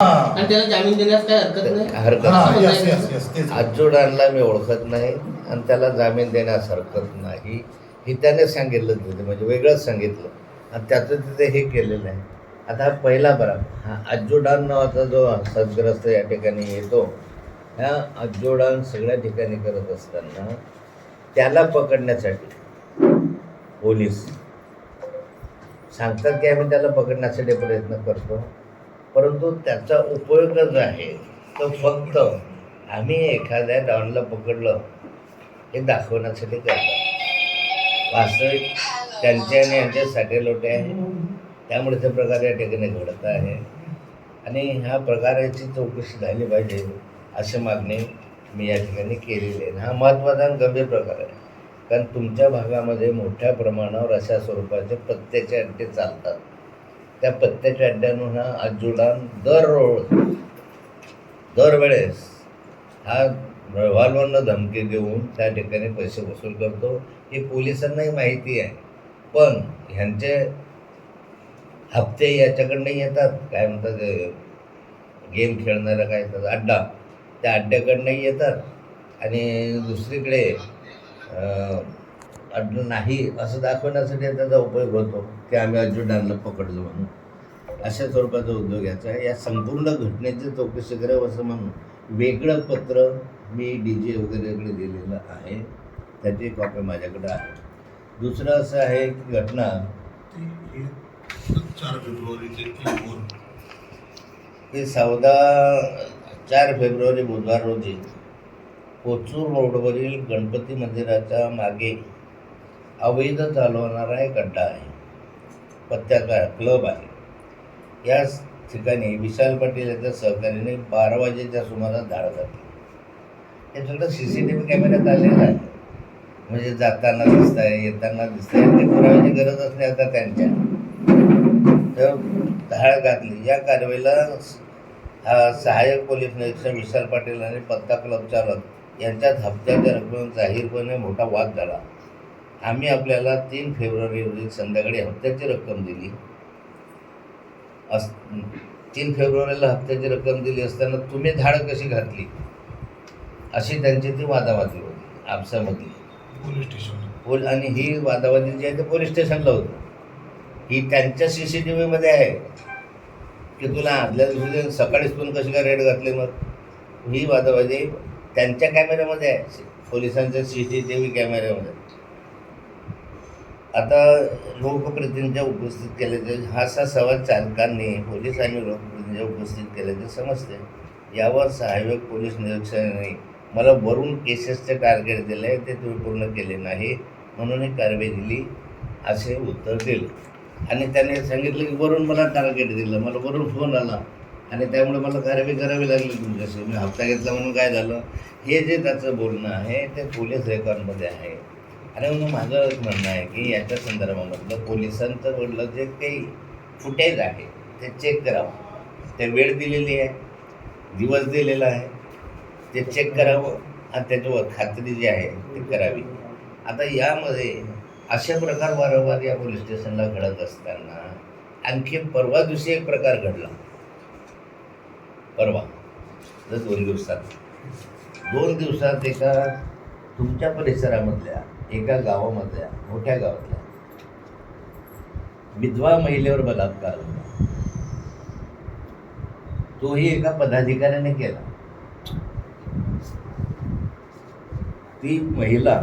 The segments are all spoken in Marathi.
आणि त्याला जामीन देण्यास हरकत नाही? हरकत तेच आजोडांना मी ओळखत नाही आणि त्याला जामीन देण्यास हरकत नाही. हे त्याने सांगितलं तिथे म्हणजे वेगळंच सांगितलं. आणि त्याचं तिथे हे केलेलं आहे. आता हा पहिला बरा हा अज्जोडान नावाचा जो सदग्रस्त या ठिकाणी येतो ह्या अज्जोडान सगळ्या ठिकाणी करत असताना त्याला पकडण्यासाठी पोलीस सांगतात की आम्ही त्याला पकडण्यासाठी प्रयत्न करतो. परंतु त्याचा उपयोग जो आहे तो फक्त आम्ही एखाद्या डॉनला पकडलं हे दाखवण्यासाठी करतात वास्तविक त्यांचे आणि यांचे साठे लोटे आहे त्यामुळे ते प्रकार या ठिकाणी घडत आहे. आणि ह्या प्रकाराची चौकशी झाली पाहिजे अशी मागणी मी या ठिकाणी केलेली आहे. हा महत्त्वाचा आणि गंभीर प्रकार आहे. कारण तुमच्या भागामध्ये मोठ्या प्रमाणावर अशा स्वरूपाचे पत्त्याचे अड्डे चालतात. त्या पत्त्याच्या अड्ड्यानं हा अजुडान दर दरवेळेस हा रिव्हॉल्वरनं धमकी देऊन त्या ठिकाणी पैसे वसूल करतो. हे पोलिसांनाही माहिती आहे. पण ह्यांचे हप्ते याच्याकडनं येतात. काय म्हणतात ते गेम खेळणारा काय येतात अड्डा त्या अड्ड्याकडनंही येतात. आणि दुसरीकडे नाही असं दाखवण्यासाठी त्याचा उपयोग होतो की आम्ही अर्जुनांना पकडलो म्हणून. अशा स्वरूपाचा उद्योग याचा आहे या संपूर्ण घटनेची चौकशी करावं असं म्हणून वेगळं पत्र मी डी जे वगैरेकडे दिलेलं आहे. त्याची कॉपी माझ्याकडे आहे. दुसरं असं आहे की घटना चार फोन की चौदा चार फेब्रुवारी बुधवार रोजी कोचूर रोडवरील गणपती मंदिराच्या मागे अवैध चालवणारा एक अड्डा आहे. पत्त्याचा क्लब आहे. याच ठिकाणी विशाल पाटील याच्या सहकार्याने बारा वाजेच्या सुमारास धाड घातली हे सगळं सी सी टी व्ही कॅमेऱ्यात आलेलं आहे. म्हणजे जाताना दिसत आहे येताना दिसत आहे ते पुराव्याची गरज नाही आता त्यांच्या. तर धाड घातली. या कारवाईला हा सहाय्यक पोलीस निरीक्षक विशाल पाटील आणि पत्ता क्लब चालक यांच्यात हप्त्याच्या रकमेवर जाहीरपणे मोठा वाद झाला. आम्ही आपल्याला तीन फेब्रुवारी रोजी संध्याकाळी हप्त्याची रक्कम दिली. अस तीन फेब्रुवारीला हप्त्याची रक्कम दिली असताना तुम्ही धाड कशी घातली? अशी त्यांची ती वादावादी होती आपसामधली पोलीस स्टेशन पोल आणि ही वादावादी जी आहे ते पोलीस स्टेशनला होती. ही त्यांच्या सी सी टी व्हीमध्ये आहे. की तुला आदल्या दिवशी सकाळीच तू कशी काय रेड घातली मग? ही वादावादी त्यांच्या कॅमेऱ्यामध्ये आहे. पोलिसांच्या सी सी टी व्ही कॅमेऱ्यामध्ये आता लोकप्रतिनिध्या उपस्थित केल्याचे हा असा सवाद चालकांनी पोलीस आणि लोकप्रतिनिधी उपस्थित केल्याचे समजते. यावर सहाय्यक पोलीस निरीक्षकांनी मला वरून केसेसचे टार्गेट दिले आहे ते तुम्ही पूर्ण केले नाही म्हणून ही कारवाई दिली असे उत्तर दिले. आणि त्याने सांगितलं की वरून मला टार्गेट दिलं मला वरून फोन आला. आणि त्यामुळे मला कारवाई करावी लागली तुमच्याशी. मी हप्ता घेतला म्हणून काय झालं? हे जे त्याचं बोलणं आहे ते पोलीस रेकॉर्डमध्ये आहे. आणि म्हणून माझं म्हणणं आहे की याच्या संदर्भामधलं पोलिसांचं म्हटलं जे काही फुटेज आहे ते चेक करावं. ते वेळ दिलेली आहे दिवस दिलेला आहे ते चेक करावं आणि त्याच्यावर खात्री जी आहे ती करावी. आता यामध्ये अशा प्रकार वारंवार या पोलीस स्टेशनला घडत असताना आणखी परवा दिवशी एक प्रकार घडला. परवा जर दोन दिवसात. दोन दिवसात एका तुमच्या परिसरामधल्या एका गावामधल्या मोठ्या गावातल्या. विधवा महिलेवर बलात्कार झाला. तोही एका पदाधिकाऱ्याने केला. ती महिला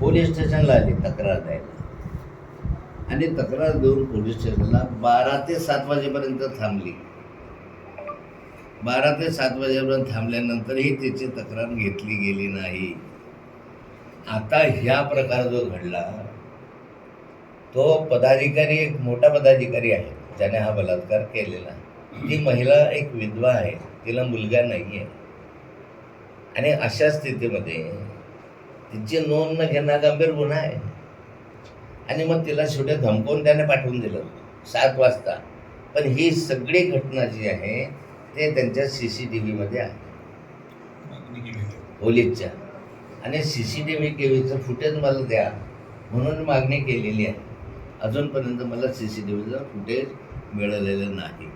पोलीस स्टेशनला आली तक्रार द्यायला. आणि तक्रार देऊन पोलीस स्टेशनला बारा ते सात वाजेपर्यंत थांबली. बारा ते सात वाजेपर्यंत थांबल्यानंतरही तिची तक्रार घेतली गेली नाही. आता ह्या प्रकार जो घडला तो पदाधिकारी एक मोठा पदाधिकारी आहे ज्याने हा बलात्कार केलेला. ती महिला एक विधवा आहे तिला मुलगा नाही आहे आणि अशा स्थितीमध्ये तिची नोंद न घेणं गंभीर गुन्हा आहे. आणि मग तिला शेवटी धमकवून त्याने पाठवून दिलं सात वाजता. पण ही सगळी घटना जी आहे ते त्यांच्या सी सी टी व्हीमध्ये आहे. पोलीसच्या. आणि सी सी टी व्ही के व्हीचं फुटेज मला द्या. म्हणून मागणी केलेली आहे. अजूनपर्यंत मला सी सी टी व्हीचं फुटेज मिळालेलं नाही.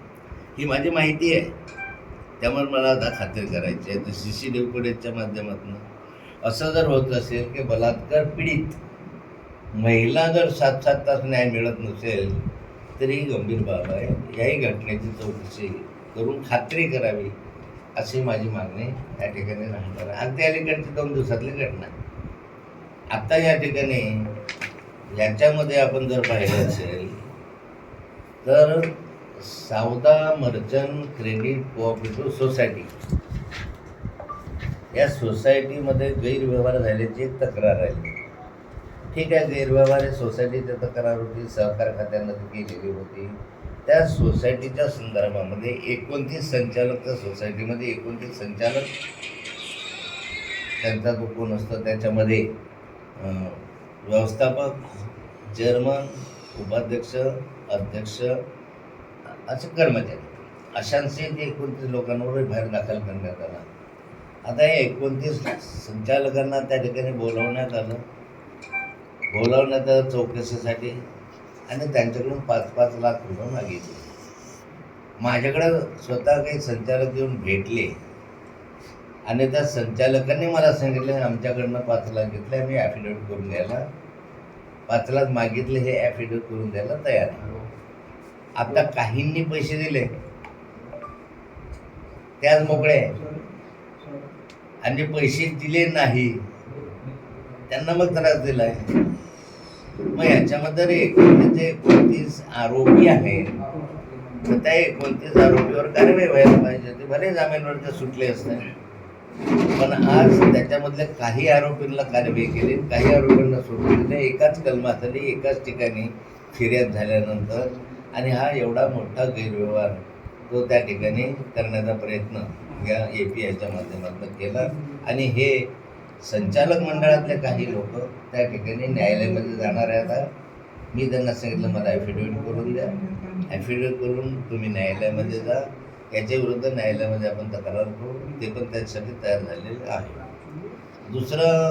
ही माझी माहिती आहे. त्यामुळे मला आता खात्री करायची आहे. तर सी सी टी व्ही फुटेजच्या माध्यमातून असं जर होत असेल की बलात्कार पीडित महिला जर सात सात तास न्याय मिळत नसेल तरी ही गंभीर बाब आहे. याही घटनेची चौकशी करून खात्री करावी. अशी माझी मागणी या ठिकाणी राहणार आहे. अगदी अलीकडची दोन दिवसातली घटना. आत्ता या ठिकाणी याच्यामध्ये आपण जर पाहिलं असेल तर Savda merchant credit cooperative society. या सोसायटीमध्ये गैरव्यवहार झाल्याची एक तक्रार आली. ठीक आहे गैरव्यवहार ही सोसायटीची तक्रार होती सहकार खात्यामध्ये केलेली होती. त्या सोसायटीच्या संदर्भामध्ये एकोणतीस संचालक त्या सोसायटीमध्ये एकोणतीस संचालक त्यांचा जो कोण असतो त्याच्यामध्ये व्यवस्थापक चेअरमन उपाध्यक्ष अध्यक्ष असे कर्मचारी. अशांचे ते एकोणतीस लोकांवर बाहेर दाखल करण्यात आला. आता हे एकोणतीस संचालकांना त्या ठिकाणी बोलावण्यात आलं. बोलावण्यात आलं चौकशीसाठी. आणि त्यांच्याकडून पाच पाच लाख रुपये मागितले. माझ्याकडं स्वतः काही संचालक येऊन भेटले. आणि त्या संचालकांनी मला सांगितलं आमच्याकडनं पाच लाख घेतले आम्ही ॲफिडेविट करून द्यायला. पाच लाख मागितले हे ॲफिडेविट करून द्यायला तयार आता काहींनी पैसे दिले. त्याच मोकळे. आणि पैसे दिले नाही. त्यांना मग त्रास दिला आहे मग याच्यामध्ये रे एकोणतीस एकोणतीस आरोपी आहेत तर त्या एकोणतीस आरोपीवर कारवाई व्हायला पाहिजे. ते भले जामीनवरती सुटले असते. पण आज त्याच्यामधल्या काही आरोपींना कारवाई केली काही आरोपींना सोडून दिले. एकाच कलमाखाली एकाच ठिकाणी फिर्याद झाल्यानंतर आणि हा एवढा मोठा गैरव्यवहार तो त्या ठिकाणी करण्याचा प्रयत्न या ए पी आयच्या माध्यमातून केला. आणि हे संचालक मंडळातले काही लोक त्या ठिकाणी न्यायालयामध्ये जाणार आहे आता. मी त्यांना सांगितलं मला ॲफिडेविट करून द्या. ॲफिडेविट करून तुम्ही न्यायालयामध्ये जा. याच्या विरुद्ध न्यायालयामध्ये आपण तक्रार करू. ते पण त्याच्यासाठी तयार झालेले आहे. दुसरं